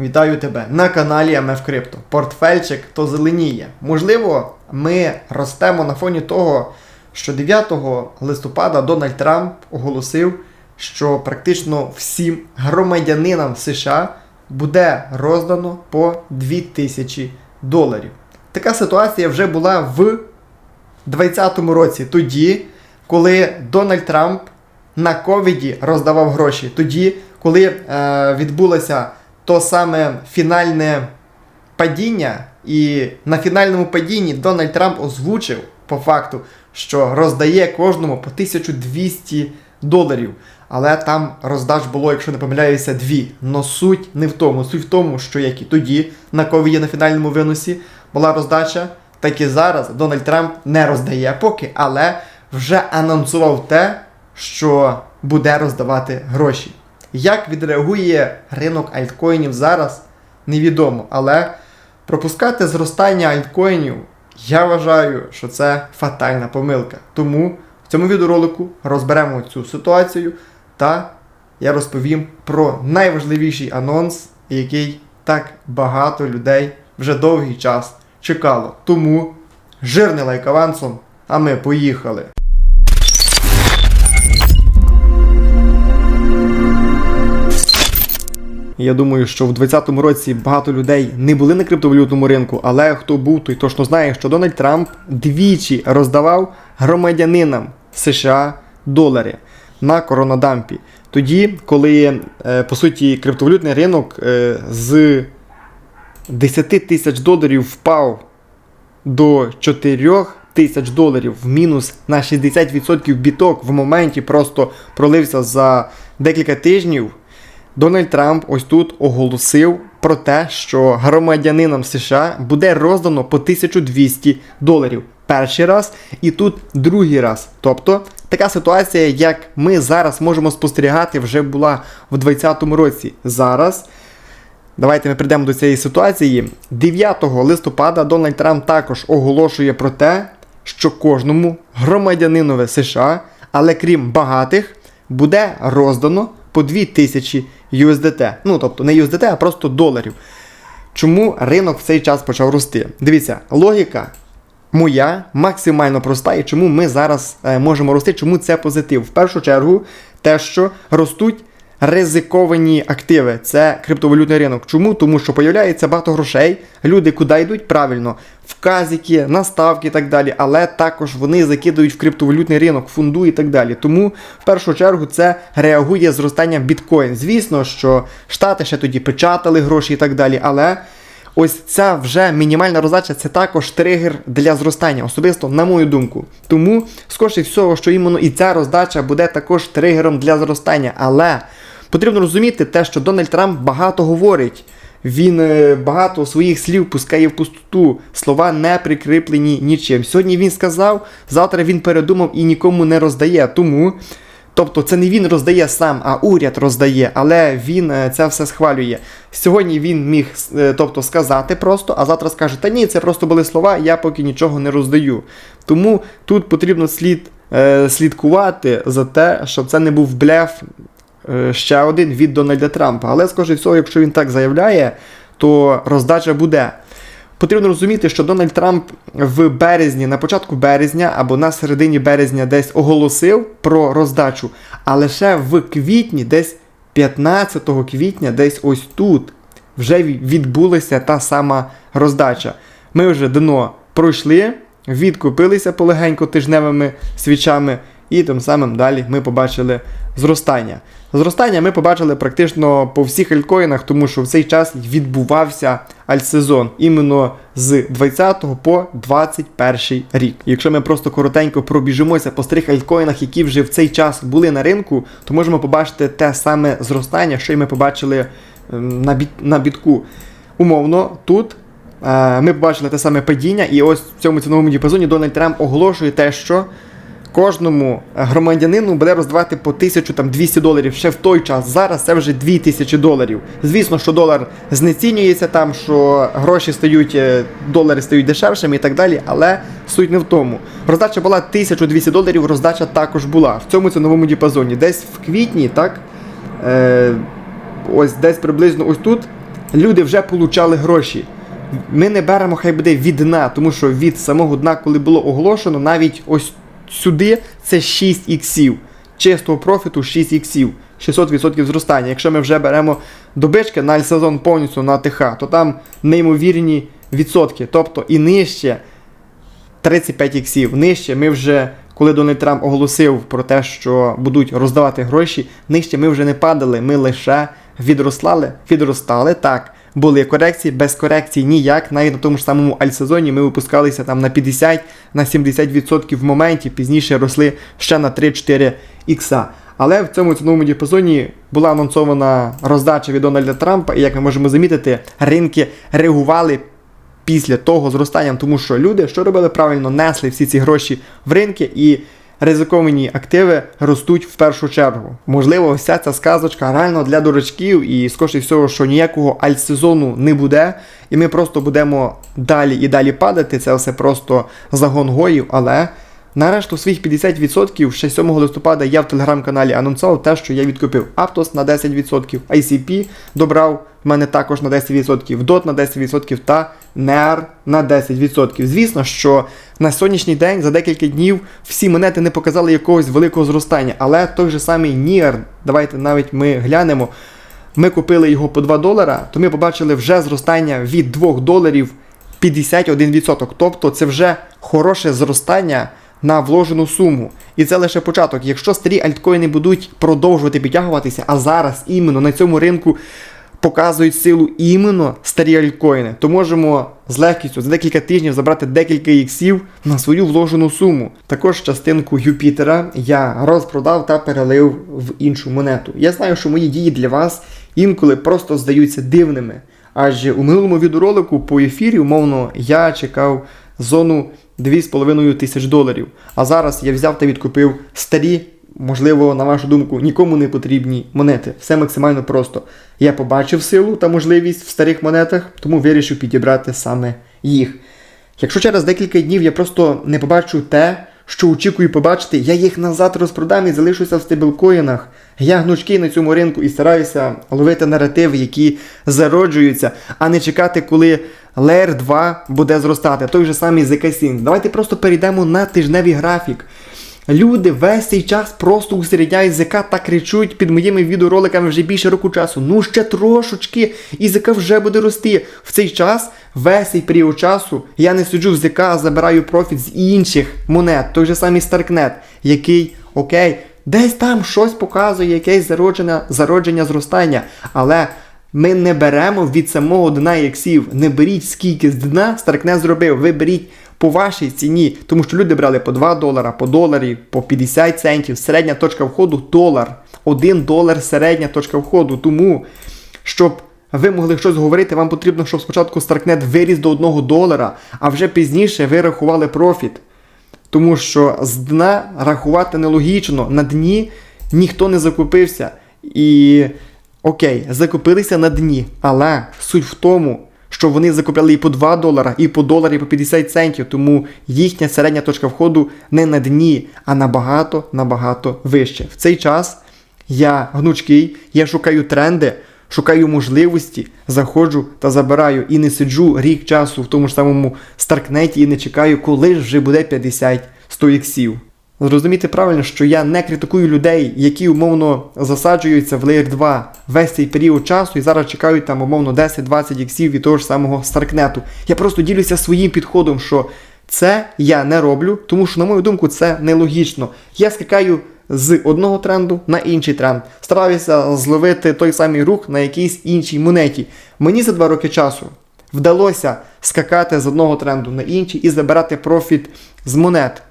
Вітаю тебе на каналі МФ Крипто. Портфельчик то зеленіє. Можливо, ми ростемо на фоні того, що 9 листопада Дональд Трамп оголосив, що практично всім громадянинам США буде роздано по 2000 доларів. Така ситуація вже була в 2020 році, тоді, коли Дональд Трамп на ковіді роздавав гроші, тоді, коли е, відбулося то саме фінальне падіння, і на фінальному падінні Дональд Трамп озвучив по факту, що роздає кожному по 1200 доларів. Але там роздач було, якщо не помиляюся, дві. Но суть не в тому. Суть в тому, що як і тоді на ковіді на фінальному виносі була роздача, так і зараз Дональд Трамп не роздає поки, але вже анонсував те, що буде роздавати гроші. Як відреагує ринок альткоїнів зараз, невідомо. Але пропускати зростання альткоїнів, я вважаю, що це фатальна помилка. Тому в цьому відеоролику розберемо цю ситуацію та я розповім про найважливіший анонс, який так багато людей вже довгий час чекало. Тому жирний лайк авансом, а ми поїхали. Я думаю, що в 2020 році багато людей не були на криптовалютному ринку, але хто був, той точно знає, що Дональд Трамп двічі роздавав громадянинам США долари на коронадампі. Тоді, коли е, по суті криптовалютний ринок е, з 10 тисяч доларів впав до 4 тисяч доларів в мінус на 60% біток в моменті просто пролився за декілька тижнів. Дональд Трамп ось тут оголосив про те, що громадянинам США буде роздано по 1200 доларів перший раз, і тут другий раз. Тобто така ситуація, як ми зараз можемо спостерігати, вже була в 2020 році. Зараз. Давайте ми прийдемо до цієї ситуації. 9 листопада Дональд Трамп також оголошує про те, що кожному громадянинові США, але крім багатих, буде роздано по 2000 USDT. Ну, тобто не USDT, а просто доларів. Чому ринок в цей час почав рости? Дивіться, логіка моя максимально проста, і чому ми зараз е, можемо рости, чому це позитив? В першу чергу, те, що ростуть ризиковані активи, це криптовалютний ринок. Чому? Тому що появляється багато грошей, люди куди йдуть правильно, в казики, на ставки і так далі, але також вони закидують в криптовалютний ринок, фунду і так далі. Тому в першу чергу це реагує зростанням біткоін. Звісно, що Штати ще тоді печатали гроші і так далі, але. Ось ця вже мінімальна роздача це також тригер для зростання, особисто на мою думку. Тому, скоріше всього, що іменно і ця роздача буде також тригером для зростання. Але потрібно розуміти те, що Дональд Трамп багато говорить. Він е, багато своїх слів пускає в пустоту, слова не прикріплені нічим. Сьогодні він сказав, завтра він передумав і нікому не роздає. Тому Тобто це не він роздає сам, а уряд роздає, але він е, це все схвалює. Сьогодні він міг е, тобто, сказати просто, а завтра скаже, та ні, це просто були слова, я поки нічого не роздаю. Тому тут потрібно слід, слідкувати за те, щоб це не був блеф ще один від Дональда Трампа. Але, скоріше всього, якщо він так заявляє, то роздача буде. Потрібно розуміти, що Дональд Трамп в березні, на початку березня або на середині березня десь оголосив про роздачу, а лише в квітні, десь 15 квітня, десь ось тут вже відбулася та сама роздача. Ми вже дно пройшли, відкупилися полегенько тижневими свічами, і тим самим далі ми побачили зростання. Зростання ми побачили практично по всіх альткоїнах, тому що в цей час відбувався альтсезон іменно з 20 по 21 рік. Якщо ми просто коротенько пробіжимося по старих альткоїнах, які вже в цей час були на ринку, то можемо побачити те саме зростання, що й ми побачили ем, на, біт, на бітку. Умовно, тут. е, Ми побачили те саме падіння, і ось в цьому ціновому діапазоні Дональд Трамп оголошує те, що кожному громадянину буде роздавати по 1200 доларів ще в той час. Зараз це вже 2000 доларів. Звісно, що долар знецінюється там, що гроші стають, е, долари стають дешевшими і так далі, але суть не в тому. Роздача була 1200 доларів, роздача також була в цьому ціновому діапазоні. Десь в квітні, так? Е, Ось десь приблизно ось тут. люди вже получали гроші. Ми не беремо, хай буде від дна, тому що від самого дна, коли було оголошено, навіть ось сюди це 6 іксів. Чистого профіту 6 іксів. 600% зростання. Якщо ми вже беремо добички на сезон повністю на ТХ, то там неймовірні відсотки. Тобто і нижче 35 іксів. Нижче ми вже, коли Дональд Трамп оголосив про те, що будуть роздавати гроші, нижче ми вже не падали, ми лише відрослали, відростали. Так, були корекції, без корекцій ніяк. Навіть на тому ж самому альсезоні ми випускалися там на 50, на 70% в моменті, пізніше росли ще на 3-4 ікса. Але в цьому ціновому діапазоні була анонсована роздача від Дональда Трампа, і як ми можемо замітити, ринки реагували після того зростанням, тому що люди, що робили правильно, несли всі ці гроші в ринки і ризиковані активи ростуть в першу чергу. Можливо, вся ця сказочка реально для дурачків, і скоріше всього, що ніякого альтсезону не буде, і ми просто будемо далі і далі падати. Це все просто загон гоїв, але. Нарешту своїх 50% ще 7 листопада я в телеграм-каналі анонсував те, що я відкупив Aptos на 10%, ICP добрав в мене також на 10%, DOT на 10% та NER на 10%. Звісно, що на сьогоднішній день за декілька днів всі монети не показали якогось великого зростання, але той же самий NIR, давайте навіть ми глянемо. Ми купили його по 2 долара, то ми побачили вже зростання від 2 доларів 51%. Тобто це вже хороше зростання на вложену суму. І це лише початок. Якщо старі альткоїни будуть продовжувати підтягуватися, а зараз іменно на цьому ринку показують силу іменно старі альткоїни, то можемо з легкістю за декілька тижнів забрати декілька іксів на свою вложену суму. Також частинку Юпітера я розпродав та перелив в іншу монету. Я знаю, що мої дії для вас інколи просто здаються дивними. Адже у минулому відеоролику по ефірі, умовно, я чекав зону 2,5 тисяч доларів. А зараз я взяв та відкупив старі, можливо, на вашу думку, нікому не потрібні монети. Все максимально просто. Я побачив силу та можливість в старих монетах, тому вирішив підібрати саме їх. Якщо через декілька днів я просто не побачу те, що очікую побачити, я їх назад розпродам і залишуся в стейблкоїнах. Я гнучкий на цьому ринку і стараюся ловити наративи, які зароджуються, а не чекати, коли Layer 2 буде зростати. Той же самий ZK Давайте просто перейдемо на тижневий графік. Люди весь цей час просто усередняють ЗК та кричуть під моїми відеороликами вже більше року часу. Ну ще трошечки, і ЗК вже буде рости. В цей час, весь цей період часу, я не сиджу в ЗК, а забираю профіт з інших монет, той же самий Старкнет, який, окей, десь там щось показує, якесь зародження, зародження зростання. Але ми не беремо від самого дна іксів. Не беріть скільки з дна Старкнет зробив. Ви беріть по вашій ціні, тому що люди брали по 2 долара, по доларі, по 50 центів. Середня точка входу долар. 1 долар середня точка входу. Тому, щоб ви могли щось говорити, вам потрібно, щоб спочатку Старкнет виріс до 1 долара, а вже пізніше ви рахували профіт. Тому що з дна рахувати нелогічно, на дні ніхто не закупився. І окей, закупилися на дні, але суть в тому, що вони закупляли і по 2 долара, і по доларі, і по 50 центів, тому їхня середня точка входу не на дні, а набагато набагато вище. В цей час я гнучкий, я шукаю тренди, шукаю можливості, заходжу та забираю і не сиджу рік часу в тому ж самому Старкнеті і не чекаю, коли ж вже буде 50 100 іксів. Зрозумійте правильно, що я не критикую людей, які умовно засаджуються в Layer 2 весь цей період часу і зараз чекають там умовно 10-20 іксів від того ж самого Старкнету. Я просто ділюся своїм підходом, що це я не роблю, тому що, на мою думку, це нелогічно. Я скакаю з одного тренду на інший тренд, стараюся зловити той самий рух на якійсь іншій монеті. Мені за два роки часу вдалося скакати з одного тренду на інший і забирати профіт з монет.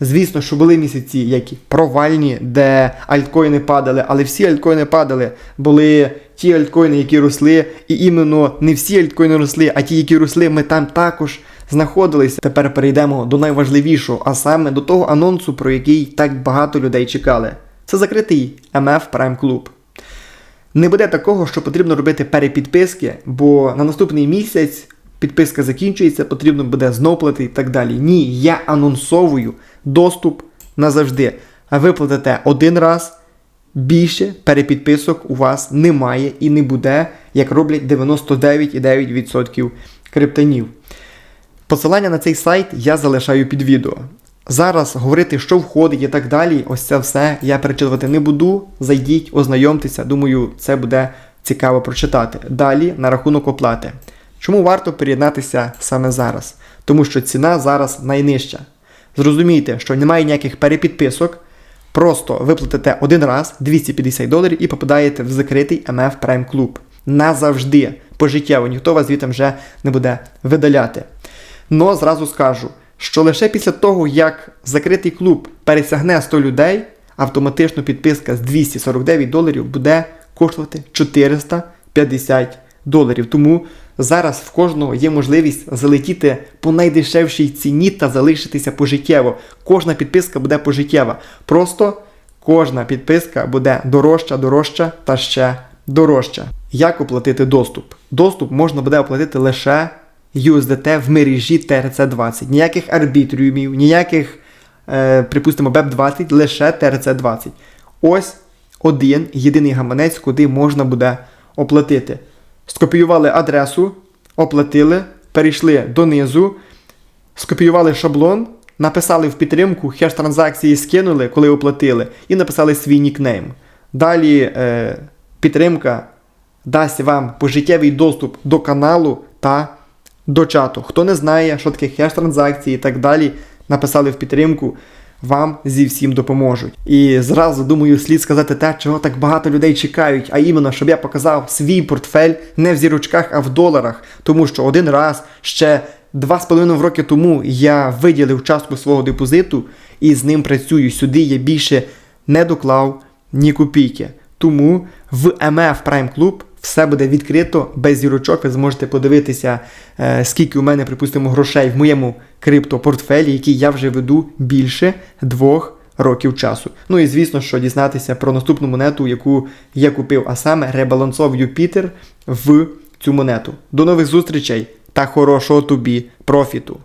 Звісно, що були місяці, які провальні, де альткоїни падали, але всі альткоїни падали. Були ті альткоїни, які росли, і іменно не всі альткоїни росли, а ті, які росли, ми там також знаходилися. Тепер перейдемо до найважливішого, а саме до того анонсу, про який так багато людей чекали. Це закритий MF Prime Club. Не буде такого, що потрібно робити перепідписки, бо на наступний місяць підписка закінчується, потрібно буде знов і так далі. Ні, я анонсовую доступ назавжди. А ви платите один раз. Більше перепідписок у вас немає і не буде, як роблять 99,9% криптонів. Посилання на цей сайт я залишаю під відео. Зараз говорити, що входить і так далі, ось це все я перечитувати не буду. Зайдіть, ознайомтеся. Думаю, це буде цікаво прочитати. Далі на рахунок оплати. Чому варто приєднатися саме зараз? Тому що ціна зараз найнижча. Зрозумійте, що немає ніяких перепідписок. Просто виплатите один раз 250 доларів і попадаєте в закритий MF Prime Club. Назавжди, пожиттєво, ніхто вас звідти вже не буде видаляти. Но зразу скажу, що лише після того, як закритий клуб пересягне 100 людей, автоматично підписка з 249 доларів буде коштувати 450 доларів. Тому зараз в кожного є можливість залетіти по найдешевшій ціні та залишитися пожиттєво. Кожна підписка буде пожиттєва. Просто кожна підписка буде дорожча, дорожча та ще дорожча. Як оплатити доступ? Доступ можна буде оплатити лише USDT в мережі TRC20. Ніяких арбітріумів, ніяких, е, припустимо, BEP20, лише TRC20. Ось один єдиний гаманець, куди можна буде оплатити. Скопіювали адресу, оплатили, перейшли донизу, скопіювали шаблон, написали в підтримку, хеш транзакції скинули, коли оплатили, і написали свій нікнейм. Далі е, підтримка дасть вам пожиттєвий доступ до каналу та до чату. Хто не знає, що таке хеш транзакції і так далі, написали в підтримку. Вам зі всім допоможуть. І зразу думаю, слід сказати те, чого так багато людей чекають, а іменно, щоб я показав свій портфель не в зірочках, а в доларах. Тому що один раз ще 2,5 роки тому я виділив частку свого депозиту і з ним працюю. Сюди я більше не доклав ні копійки. Тому в MF Prime Club все буде відкрито без зірочок. Ви зможете подивитися, е, скільки у мене, припустимо, грошей в моєму криптопортфелі, який я вже веду більше двох років часу. Ну і звісно, що дізнатися про наступну монету, яку я купив, а саме ребалансов Юпітер в цю монету. До нових зустрічей та хорошого тобі профіту!